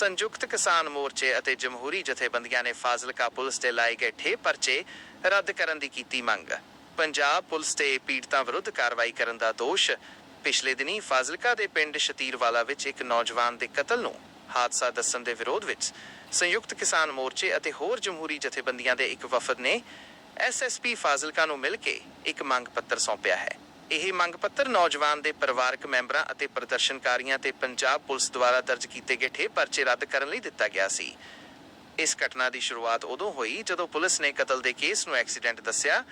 ਸੰਯੁਕਤ ਕਿਸਾਨ ਮੋਰਚੇ ਅਤੇ ਜਮਹੂਰੀ ਜਥੇਬੰਦੀਆਂ ਨੇ ਫਾਜ਼ਿਲਕਾ ਪੁਲਿਸ ਤੇ ਲਾਏ ਗਏ ਠੇ ਪਰਚੇ ਰੱਦ ਕਰਨ ਦੀ ਕੀਤੀ ਮੰਗ। ਪੰਜਾਬ ਪੁਲਿਸ ਤੇ ਪੀੜਤਾਂ ਵਿਰੁੱਧ ਕਾਰਵਾਈ ਕਰਨ ਦਾ ਦੋਸ਼। ਪਿਛਲੇ ਦਿਨੀ ਫਾਜ਼ਿਲਕਾ ਦੇ ਪਿੰਡ ਸ਼ਤੀਰਵਾਲਾ ਵਿੱਚ ਇੱਕ ਨੌਜਵਾਨ ਦੇ ਕਤਲ ਨੂੰ ਹਾਦਸਾ ਦੱਸਣ ਦੇ ਵਿਰੋਧ ਵਿੱਚ ਸੰਯੁਕਤ ਕਿਸਾਨ ਮੋਰਚੇ ਅਤੇ ਹੋਰ ਜਮਹੂਰੀ ਜਥੇਬੰਦੀਆਂ ਦੇ ਇੱਕ ਵਫਦ ਨੇ ਐਸਐਸਪੀ ਫਾਜ਼ਿਲਕਾ ਨੂੰ ਮਿਲ ਕੇ ਇੱਕ ਮੰਗ ਪੱਤਰ ਸੌਂਪਿਆ ਹੈ। ਇਹ ਮੰਗ ਪੱਤਰ ਨੌਜਵਾਨ ਦੇ ਪਰਿਵਾਰਕ ਮੈਂਬਰਾਂ ਅਤੇ ਪ੍ਰਦਰਸ਼ਨਕਾਰੀਆਂ ਤੇ ਪੰਜਾਬ ਪੁਲਿਸ ਦੁਆਰਾ ਦਰਜ ਕੀਤੇ ਗਏ ਠੇ ਪਰਚੇ ਰੱਦ ਕਰਨ ਲਈ ਦਿੱਤਾ ਗਿਆ ਸੀ। ਇਸ ਘਟਨਾ ਦੀ ਸ਼ੁਰੂਆਤ ਉਦੋਂ ਹੋਈ ਜਦੋਂ ਪੁਲਿਸ ਨੇ ਕਤਲ ਦੇ ਕੇਸ ਨੂੰ ਐਕਸੀਡੈਂਟ ਦੱਸਿਆ,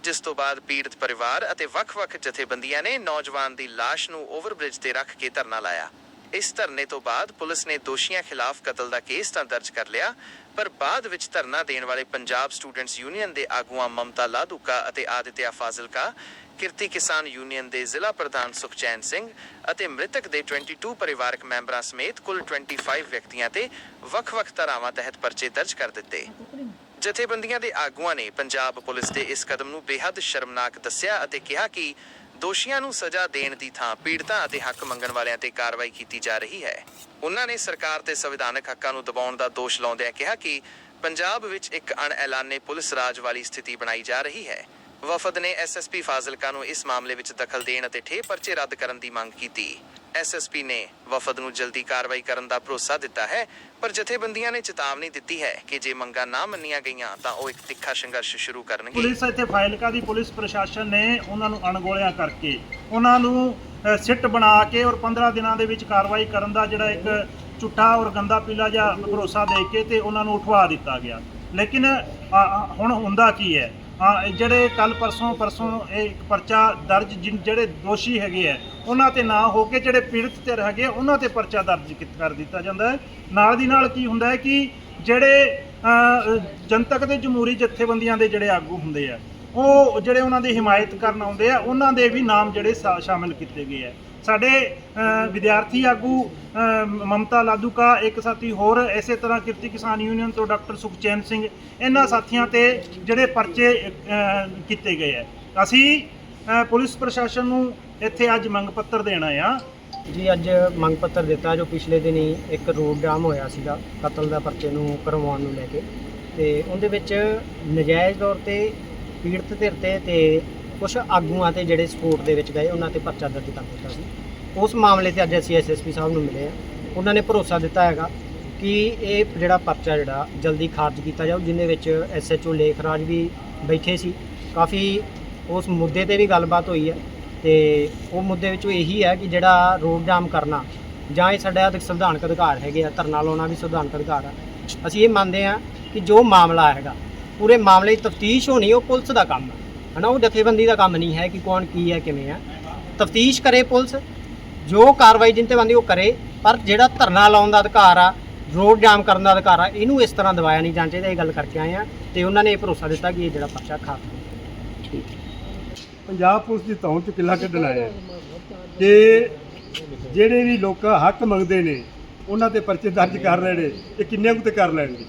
ਜਿਸ ਤੋਂ ਬਾਅਦ ਪੀੜਤ ਪਰਿਵਾਰ ਅਤੇ ਵੱਖ-ਵੱਖ ਜਥੇਬੰਦੀਆਂ ਨੇ ਨੌਜਵਾਨ ਦੀ ਲਾਸ਼ ਨੂੰ ਓਵਰਬ੍ਰਿਜ ਤੇ ਰੱਖ ਕੇ ਧਰਨਾ ਲਾਇਆ। ਇਸ ਧਰਨੇ ਤੋਂ ਬਾਅਦ ਪੁਲਿਸ ਨੇ ਦੋਸ਼ੀਆਂ ਖਿਲਾਫ ਕਤਲ ਦਾ ਕੇਸ ਤਾਂ ਦਰਜ ਕਰ ਲਿਆ, ਪਰ ਬਾਅਦ ਵਿੱਚ ਧਰਨਾ ਦੇਣ ਵਾਲੇ ਪੰਜਾਬ ਸਟੂਡੈਂਟਸ ਯੂਨੀਅਨ ਦੇ ਆਗੂਆਂ ਮਮਤਾ ਲਾਧੂਕਾ ਅਤੇ ਆਦਿਤਿਆ ਫਾਜ਼ਿਲਕਾ, ਕਿਰਤੀ ਕਿਸਾਨ ਯੂਨੀਅਨ ਦੇ ਜ਼ਿਲ੍ਹਾ ਪ੍ਰਧਾਨ ਸੁਖਚੈਨ ਸਿੰਘ ਅਤੇ ਮ੍ਰਿਤਕ ਦੇ 22 ਪਰਿਵਾਰਕ ਮੈਂਬਰਾਂ ਸਮੇਤ ਕੁੱਲ 25 ਵਿਅਕਤੀਆਂ ਤੇ ਵੱਖ-ਵੱਖ ਧਾਰਾਵਾਂ ਤਹਿਤ ਪਰਚੇ ਦਰਜ ਕਰ ਦਿੱਤੇ। ਜਥੇਬੰਦੀਆਂ ਦੇ ਆਗੂਆਂ ਨੇ ਪੰਜਾਬ ਪੁਲਿਸ ਦੇ ਇਸ ਕਦਮ ਨੂੰ ਬੇहद ਸ਼ਰਮਨਾਕ ਦੱਸਿਆ ਅਤੇ ਕਿਹਾ ਕਿ ਦੋਸ਼ੀਆਂ ਨੂੰ ਸਜ਼ਾ ਦੇਣ ਦੀ ਥਾਂ ਪੀੜਤਾਂ ਅਤੇ ਹੱਕ ਮੰਗਣ ਵਾਲਿਆਂ ਤੇ ਕਾਰਵਾਈ ਕੀਤੀ ਜਾ ਰਹੀ ਹੈ। ਉਹਨਾਂ ਨੇ ਸਰਕਾਰ ਤੇ ਸੰਵਿਧਾਨਕ ਹੱਕਾਂ ਨੂੰ ਦਬਾਉਣ ਦਾ ਦੋਸ਼ ਲਾਉਂਦਿਆਂ ਕਿਹਾ ਕਿ ਪੰਜਾਬ ਵਿੱਚ ਇੱਕ ਅਣਐਲਾਨੇ ਪੁਲਿਸ ਰਾਜ ਵਾਲੀ ਸਥਿਤੀ ਬਣਾਈ ਜਾ ਰਹੀ ਹੈ। ਵਫਦ ਨੇ ਐਸਐਸਪੀ ਫਾਜ਼ਿਲਕਾ ਨੂੰ ਇਸ ਮਾਮਲੇ ਵਿੱਚ ਦਖਲ ਦੇਣ ਅਤੇ ਠੇ ਪਰਚੇ ਰੱਦ ਕਰਨ ਦੀ ਮੰਗ ਕੀਤੀ। ਐਸਐਸਪੀ ਨੇ ਵਫਦ ਨੂੰ ਜਲਦੀ ਕਾਰਵਾਈ ਕਰਨ ਦਾ ਭਰੋਸਾ ਦਿੱਤਾ ਹੈ ਪਰ ਜਥੇਬੰਦੀਆਂ ਨੇ ਚੇਤਾਵਨੀ ਦਿੱਤੀ ਹੈ ਕਿ ਜੇ ਮੰਗਾਂ ਨਾ ਮੰਨੀਆਂ ਗਈਆਂ ਤਾਂ ਉਹ ਇੱਕ ਤਿੱਖਾ ਸੰਘਰਸ਼ ਸ਼ੁਰੂ ਕਰਨਗੇ। ਪੁਲਿਸ ਇੱਥੇ ਫਾਇਲਕਾ ਦੀ ਪੁਲਿਸ ਪ੍ਰਸ਼ਾਸਨ ਨੇ ਉਹਨਾਂ ਨੂੰ ਅਣਗੋਲਿਆ ਕਰਕੇ ਉਹਨਾਂ ਨੂੰ ਅ, ਸਿੱਟ ਬਣਾ ਕੇ ਔਰ 15 ਦਿਨਾਂ ਦੇ ਵਿੱਚ ਕਾਰਵਾਈ ਕਰਨ ਦਾ ਜਿਹੜਾ ਇੱਕ ਝੂਠਾ ਔਰ ਗੰਦਾ ਪੀਲਾ ਜਿਹਾ ਭਰੋਸਾ ਦੇ ਕੇ ਤੇ ਉਹਨਾਂ ਨੂੰ ਉਠਵਾ ਦਿੱਤਾ ਗਿਆ। ਲੇਕਿਨ ਅ, ਅ, ਹੁਣ ਹੁੰਦਾ ਕੀ ਹੈ? ਆ ਜਿਹੜੇ ਕੱਲ ਪਰਸੋਂ ਪਰਸੋਂ ਇਹ ਇੱਕ ਪਰਚਾ ਦਰਜ ਜਿਨ- ਜਿਹੜੇ ਦੋਸ਼ੀ ਹੈਗੇ ਆ ਉਹਨਾਂ ਤੇ ਨਾ ਹੋ ਕੇ ਜਿਹੜੇ ਪੀੜਤ ਧਿਰ ਹੈਗੇ ਆ, ਉਹਨਾਂ ਤੇ ਪਰਚਾ ਦਰਜ ਕੀਤ- ਕਰ ਦਿੱਤਾ ਜਾਂਦਾ ਹੈ। ਨਾਲ ਦੀ ਨਾਲ ਕੀ ਹੁੰਦਾ ਹੈ ਕਿ ਜਿਹੜੇ ਅ, ਜਨਤਕ ਤੇ ਜਮਹੂਰੀ ਜਥੇਬੰਦੀਆਂ ਦੇ ਜਿਹੜੇ ਆਗੂ ਹੁੰਦੇ ਆ ਉਹ ਜਿਹੜੇ ਉਹਨਾਂ ਦੀ ਹਿਮਾਇਤ ਕਰਨ ਆਉਂਦੇ ਆ ਉਹਨਾਂ ਦੇ ਵੀ ਨਾਮ ਜਿਹੜੇ ਸ਼ਾ- ਸ਼ਾਮਿਲ ਕੀਤੇ ਗਏ ਆ। ਸਾਡੇ ਵਿਦਿਆਰਥੀ ਆਗੂ ਮਮਤਾ ਲਾਦੂਕਾ, ਇੱਕ ਸਾਥੀ ਹੋਰ, ਇਸੇ ਤਰ੍ਹਾਂ ਕਿਰਤੀ ਕਿਸਾਨ ਯੂਨੀਅਨ ਤੋਂ ਡਾਕਟਰ ਸੁਖਚੈਨ ਸਿੰਘ, ਇਹਨਾਂ ਸਾਥੀਆਂ ਤੇ ਜਿਹੜੇ ਪਰਚੇ ਕੀਤੇ ਗਏ ਆ ਅਸੀਂ ਪੁਲਿਸ ਪ੍ਰਸ਼ਾਸਨ ਨੂੰ ਇੱਥੇ ਅੱਜ ਮੰਗ ਪੱਤਰ ਦੇਣਾ ਆ ਜੀ, ਅੱਜ ਮੰਗ ਪੱਤਰ ਦਿੱਤਾ ਜੋ ਪਿਛਲੇ ਦਿਨੀ ਇੱਕ ਰੋਡ ਜਾਮ ਹੋਇਆ ਸੀਗਾ, ਕਤਲ ਦਾ ਪਰਚੇ ਨੂੰ ਕਰਵਾਉਣ ਨੂੰ ਲੈ ਕੇ। ਤੇ ਉਹਦੇ ਵਿੱਚ ਨਜਾਇਜ਼ ਤੌਰ ਤੇ ਪੀੜਤ ਧਿਰ ਤੇ ਤੇ ਕੁਝ ਆਗੂਆਂ ਤੇ ਜਿਹੜੇ ਸਪੋਰਟ ਦੇ ਵਿੱਚ ਗਏ, ਉਹਨਾਂ ਤੇ ਪਰਚਾ ਦਰਜ ਕਰ ਦਿੱਤਾ ਸੀ। ਉਸ ਮਾਮਲੇ ਤੇ ਅੱਜ ਅਸੀਂ ਐਸਐਸਪੀ ਸਾਹਿਬ ਨੂੰ ਮਿਲੇ ਆ ਉਹਨਾਂ ਨੇ ਭਰੋਸਾ ਦਿੱਤਾ ਹੈਗਾ ਕਿ ਇਹ ਜਿਹੜਾ ਪਰਚਾ ਜਿਹੜਾ ਜਲਦੀ ਖਾਰਜ ਕੀਤਾ ਜਾਊ, ਜਿੰਦੇ ਵਿੱਚ ਐਸਐਚਓ ਲੇਖਰਾਜ ਵੀ ਬੈਠੇ ਸੀ। ਕਾਫੀ ਉਸ ਮੁੱਦੇ ਤੇ ਵੀ ਗੱਲਬਾਤ ਹੋਈ ਹੈ ਤੇ ਉਹ ਮੁੱਦੇ ਵਿੱਚੋਂ ਇਹੀ ਹੈ ਕਿ ਜਿਹੜਾ ਰੋਡ ਜਾਮ ਕਰਨਾ ਜਾਂ ਇਹ ਸਾਡਾ ਸੰਵਿਧਾਨਕ ਅਧਿਕਾਰ ਹੈਗੇ ਆ, ਧਰਨਾ ਲਾਉਣਾ ਵੀ ਸੰਵਿਧਾਨਕ ਅਧਿਕਾਰ ਆ। ਅਸੀਂ ਇਹ ਮੰਨਦੇ ਆ ਕਿ ਜੋ ਮਾਮਲਾ ਹੈਗਾ, ਪੂਰੇ ਮਾਮਲੇ ਦੀ ਤਫਤੀਸ਼ ਹੋਣੀ ਉਹ ਪੁਲਿਸ ਦਾ ਕੰਮ ਹੈ ਹਨਾ, ਉਹ ਜਥੇਬੰਦੀ ਦਾ ਕੰਮ ਨਹੀਂ ਹੈ ਕਿ ਕੌਣ ਕੀ ਹੈ, ਕਿਵੇਂ ਹੈ। ਤਫਤੀਸ਼ ਕਰੇ ਪੁਲਿਸ, ਜੋ ਕਾਰਵਾਈ ਜਿੰਤੇ ਬੰਦੀ ਉਹ ਕਰੇ, ਪਰ ਜਿਹੜਾ ਧਰਨਾ ਲਾਉਣ ਦਾ ਅਧਿਕਾਰ ਆ, ਰੋਡ ਜਾਮ ਕਰਨ ਦਾ ਅਧਿਕਾਰ ਆ, ਇਹਨੂੰ ਇਸ ਤਰ੍ਹਾਂ ਦਵਾਇਆ ਨਹੀਂ ਜਾਣਾ ਚਾਹੀਦਾ, ਇਹ ਗੱਲ ਕਰਕੇ ਆਏ ਆ, ਤੇ ਉਹਨਾਂ ਨੇ ਇਹ ਭਰੋਸਾ ਦਿੱਤਾ ਕਿ ਇਹ ਜਿਹੜਾ ਪਰਚਾ ਖਾਰਜ ਪੰਜਾਬ ਪੁਲਿਸ ਦੀ ਧੌਣ ਚ ਕਿੱਲਾ ਕੱਢਣ ਆਇਆ ਕਿ ਜਿਹੜੇ ਵੀ ਲੋਕ ਹੱਕ ਮੰਗਦੇ ਨੇ, ਉਹਨਾਂ ਤੇ ਪਰਚੇ ਦਰਜ ਕਰ ਰਹੇ ਨੇ ਇਹ ਕਿੰਨੇ ਕੁ ਤੇ ਕਰ ਲੈਣਗੇ?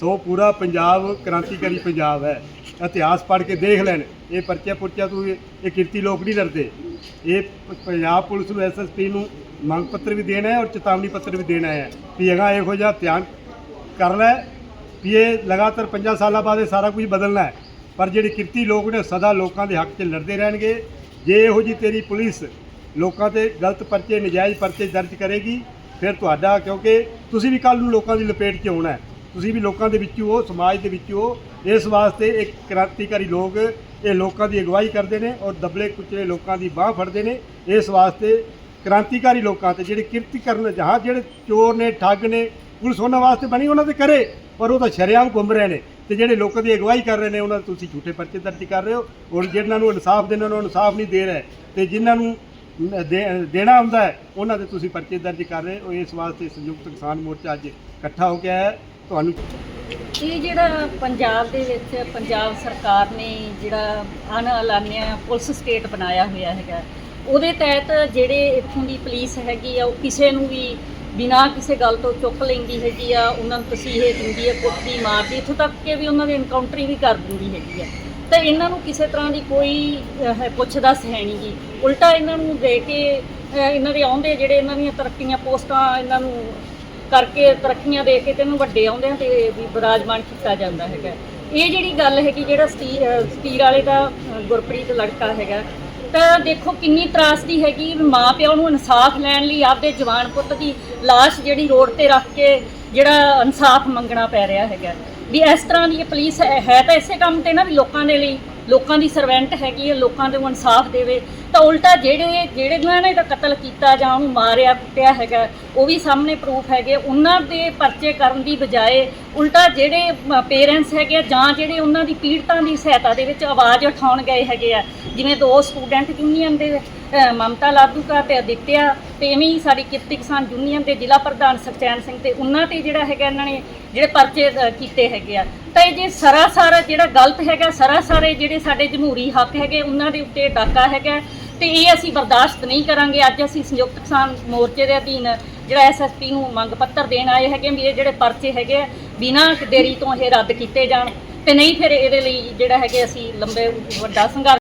ਸੋ ਪੂਰਾ ਪੰਜਾਬ ਕ੍ਰਾਂਤੀਕਾਰੀ ਪੰਜਾਬ ਹੈ। ਇਤਿਹਾਸ ਪੜ੍ਹ ਕੇ ਦੇਖ ਲੈਣ। ਇਹ ਪਰਚੇ ਪੁਰਚਾ ਤੋਂ ਇਹ ਕਿਰਤੀ ਲੋਕ ਨਹੀਂ ਡਰਦੇ ਇਹ ਪੰਜਾਬ ਪੁਲਿਸ ਨੂੰ ਐਸਐਸਪੀ ਨੂੰ ਮੰਗ ਪੱਤਰ ਵੀ ਦੇਣਾ ਹੈ ਔਰ ਚੇਤਾਵਨੀ ਪੱਤਰ ਵੀ ਦੇਣਾ ਹੈ ਵੀ ਹੈਗਾ ਇਹੋ ਜਿਹਾ ਧਿਆਨ ਕਰ ਲੈ ਵੀ ਇਹ ਲਗਾਤਾਰ 50 ਸਾਲਾਂ ਬਾਅਦ ਇਹ ਸਾਰਾ ਕੁਝ ਬਦਲਣਾ ਹੈ। ਪਰ ਜਿਹੜੇ ਕਿਰਤੀ ਲੋਕ ਨੇ ਸਦਾ ਲੋਕਾਂ ਦੇ ਹੱਕ 'ਚ ਲੜਦੇ ਰਹਿਣਗੇ। ਜੇ ਇਹੋ ਜੀ ਤੇਰੀ ਪੁਲਿਸ ਲੋਕਾਂ ਤੇ ਗਲਤ ਪਰਚੇ, ਨਜਾਇਜ਼ ਪਰਚੇ ਦਰਜ ਕਰੇਗੀ, ਫਿਰ ਤੁਹਾਡਾ ਕਿਉਂਕਿ ਤੁਸੀਂ ਵੀ ਕੱਲ ਨੂੰ ਲੋਕਾਂ ਦੀ ਲਪੇਟ 'ਚ ਆਉਣਾ ਹੈ। ਤੁਸੀਂ ਵੀ ਲੋਕਾਂ ਦੇ ਵਿੱਚੋਂ ਹੋ, ਸਮਾਜ ਦੇ ਵਿੱਚੋਂ ਹੋ, ਇਸ ਵਾਸਤੇ ਇੱਕ ਕ੍ਰਾਂਤੀਕਾਰੀ ਲੋਕ ਇਹ ਲੋਕਾਂ ਦੀ ਅਗਵਾਈ ਕਰਦੇ ਨੇ ਔਰ ਦਬਲੇ ਕੁਚਲੇ ਲੋਕਾਂ ਦੀ ਬਾਹ ਫੜਦੇ ਨੇ ਇਸ ਵਾਸਤੇ ਕ੍ਰਾਂਤੀਕਾਰੀ ਲੋਕਾਂ ਤੇ ਜਿਹੜੇ ਕਿਰਤੀ ਕਰਨ ਜਹਾਂ ਜਿਹੜੇ ਚੋਰ ਨੇ, ਠੱਗ ਨੇ, ਪੁਲਿਸ ਉਹਨਾਂ ਵਾਸਤੇ ਬਣੀ, ਉਹਨਾਂ ਤੇ ਕਰੇ ਪਰ ਉਹ ਤਾਂ ਸ਼ਰੇਆਮ ਘੁੰਮ ਰਹੇ ਨੇ ਤੇ ਜਿਹੜੇ ਲੋਕਾਂ ਦੀ ਅਗਵਾਈ ਕਰ ਰਹੇ ਨੇ, ਉਹਨਾਂ ਦੇ ਤੁਸੀਂ ਝੂਠੇ ਪਰਚੇ ਦਰਜ ਕਰ ਰਹੇ ਹੋ ਔਰ ਜਿਹਨਾਂ ਨੂੰ ਇਨਸਾਫ ਦੇਣਾ, ਉਹਨਾਂ ਨੂੰ ਇਨਸਾਫ ਨਹੀਂ ਦੇ ਰਹੇ ਤੇ ਜਿਨ੍ਹਾਂ ਨੂੰ ਦੇ- ਦੇਣਾ ਹੁੰਦਾ ਹੈ, ਉਹਨਾਂ ਦੇ ਤੁਸੀਂ ਪਰਚੇ ਦਰਜ ਕਰ ਰਹੇ ਹੋ ਇਸ ਵਾਸਤੇ ਸੰਯੁਕਤ ਕਿਸਾਨ ਮੋਰਚਾ ਅੱਜ ਇਕੱਠਾ ਹੋ ਗਿਆ ਹੈ। ਤੁਹਾਨੂੰ? ਇਹ ਜਿਹੜਾ ਪੰਜਾਬ ਦੇ ਵਿੱਚ ਪੰਜਾਬ ਸਰਕਾਰ ਨੇ ਜਿਹੜਾ ਅਣਐਲਾਨਿਆ ਪੁਲਿਸ ਸਟੇਟ ਬਣਾਇਆ ਹੋਇਆ ਹੈਗਾ ਉਹਦੇ ਤਹਿਤ ਜਿਹੜੇ ਇੱਥੋਂ ਦੀ ਪੁਲਿਸ ਹੈਗੀ ਆ ਉਹ ਕਿਸੇ ਨੂੰ ਵੀ ਬਿਨਾਂ ਕਿਸੇ ਗੱਲ ਤੋਂ ਚੁੱਕ ਲੈਂਦੀ ਹੈਗੀ ਆ ਉਹਨਾਂ ਨੂੰ ਤਸੀਹੇ ਦਿੰਦੀ ਹੈ ਕੁੱਟਦੀ ਮਾਰਦੀ ਇੱਥੋਂ ਤੱਕ ਕਿ ਵੀ ਉਹਨਾਂ ਦੀ ਇਨਕਾਊਂਟਰੀ ਵੀ ਕਰ ਦਿੰਦੀ ਹੈਗੀ ਆ। ਤਾਂ ਇਹਨਾਂ ਨੂੰ ਕਿਸੇ ਤਰ੍ਹਾਂ ਦੀ ਕੋਈ ਅਹ, ਪੁੱਛ ਹੈ ਨਹੀਂ ਜੀ ਉਲਟਾ ਇਹਨਾਂ ਨੂੰ ਦੇ ਕੇ ਇਹਨਾਂ ਦੇ ਆਉਂਦੇ ਜਿਹੜੇ ਇਹਨਾਂ ਦੀਆਂ ਤਰੱਕੀਆਂ ਪੋਸਟਾਂ ਇਹਨਾਂ ਨੂੰ ਕਰਕੇ ਤਰੱਕੀਆਂ ਦੇ ਕੇ ਤੈਨੂੰ ਵੱਡੇ ਆਉਂਦੇ ਆ ਤੇ ਵੀ ਵਿਰਾਜਮਾਨ ਕੀਤਾ ਜਾਂਦਾ ਹੈਗਾ। ਇਹ ਜਿਹੜੀ ਗੱਲ ਹੈਗੀ, ਜਿਹੜਾ ਸਤੀ- ਸਤੀਰ ਵਾਲੇ ਦਾ ਗੁਰਪ੍ਰੀਤ ਲੜਕਾ ਹੈਗਾ, ਤਾਂ ਦੇਖੋ ਕਿੰਨੀ ਤਰਾਸਦੀ ਹੈਗੀ ਮਾਂ ਪਿਓ ਨੂੰ ਇਨਸਾਫ ਲੈਣ ਲਈ ਆਪਦੇ ਜਵਾਨ ਪੁੱਤ ਦੀ ਲਾਸ਼ ਜਿਹੜੀ ਰੋਡ ਤੇ ਰੱਖ ਕੇ ਜਿਹੜਾ ਇਨਸਾਫ ਮੰਗਣਾ ਪੈ ਰਿਹਾ ਹੈਗਾ। ਵੀ ਇਸ ਤਰ੍ਹਾਂ ਦੀ ਇਹ ਪੁਲਿਸ ਹੈ ਹੈ ਤਾਂ ਇਸੇ ਕੰਮ ਤੇ ਨਾ ਵੀ ਲੋਕਾਂ ਦੇ ਲਈ, ਲੋਕਾਂ ਦੀ ਸਰਵੈਂਟ ਹੈਗੀ ਹੈ, ਲੋਕਾਂ ਦੇ ਨੂੰ ਇਨਸਾਫ ਦੇਵੇ। ਤਾਂ ਉਲਟਾ ਜਿਹੜੇ ਜਿਹੜੇ ਨੇ ਨਾ ਇਹਦਾ ਕਤਲ ਕੀਤਾ ਜਾਂ ਉਹਨੂੰ ਮਾਰਿਆ, ਕੁੱਟਿਆ ਹੈਗਾ, ਉਹ ਵੀ ਸਾਹਮਣੇ ਪ੍ਰੂਫ ਹੈਗੇ। ਉਹਨਾਂ ਦੇ ਪਰਚੇ ਕਰਨ ਦੀ ਬਜਾਏ ਉਲਟਾ ਜਿਹੜੇ ਪੇਰੈਂਟਸ ਹੈਗੇ ਆ ਜਾਂ ਜਿਹੜੇ ਉਹਨਾਂ ਦੀ ਪੀੜਤਾਂ ਦੀ ਸਹਾਇਤਾ ਦੇ ਵਿੱਚ ਆਵਾਜ਼ ਉਠਾਉਣ ਗਏ ਹੈਗੇ ਆ। ਜਿਵੇਂ ਦੋ ਸਟੂਡੈਂਟ ਯੂਨੀਅਨ ਦੇ ਮਮਤਾ ਲਾਦੂਕਾ ਤੇ ਅਦਿੱਤਿਆ ਤੇ ਐਵੇਂ ਹੀ ਸਾਡੀ ਕਿਰਤੀ ਕਿਸਾਨ ਯੂਨੀਅਨ ਦੇ ਜ਼ਿਲ੍ਹਾ ਪ੍ਰਧਾਨ ਸੁਖਚੈਨ ਸਿੰਘ ਤੇ ਉਹਨਾਂ ਤੇ ਜਿਹੜਾ ਹੈਗਾ ਇਹਨਾਂ ਨੇ ਜਿਹੜੇ ਪਰਚੇ ਕੀਤੇ ਹੈਗੇ ਆ। ਤਾਂ ਇਹ ਜੇ ਸਰਾਸਰ ਜਿਹੜਾ ਗਲਤ ਹੈਗਾ, ਸਰਾਸਰ ਜਿਹੜੇ ਸਾਡੇ ਜਮਹੂਰੀ ਹੱਕ ਹੈਗੇ, ਉਹਨਾਂ ਦੇ ਉੱਤੇ ਡਾਕਾ ਹੈਗਾ। ਤੇ ਇਹ ਅਸੀਂ ਬਰਦਾਸ਼ਤ ਨਹੀਂ ਕਰਾਂਗੇ। ਅੱਜ ਅਸੀਂ ਸੰਯੁਕਤ ਕਿਸਾਨ ਮੋਰਚੇ ਦੇ ਅਧੀਨ ਜਿਹੜਾ ਐਸਐਸਪੀ ਨੂੰ ਮੰਗ ਪੱਤਰ ਦੇਣ ਆਏ ਹੈਗੇ ਵੀ ਇਹ ਜਿਹੜੇ ਪਰਚੇ ਹੈਗੇ ਆ, ਬਿਨਾਂ ਦੇਰੀ ਤੋਂ ਇਹ ਰੱਦ ਕੀਤੇ ਜਾਣ। ਤੇ ਨਹੀਂ ਫਿਰ ਇਹਦੇ ਲਈ ਜਿਹੜਾ ਹੈਗੇ ਅਸੀਂ ਲੰਬੇ ਵੱਡਾ ਸੰਘਰਸ਼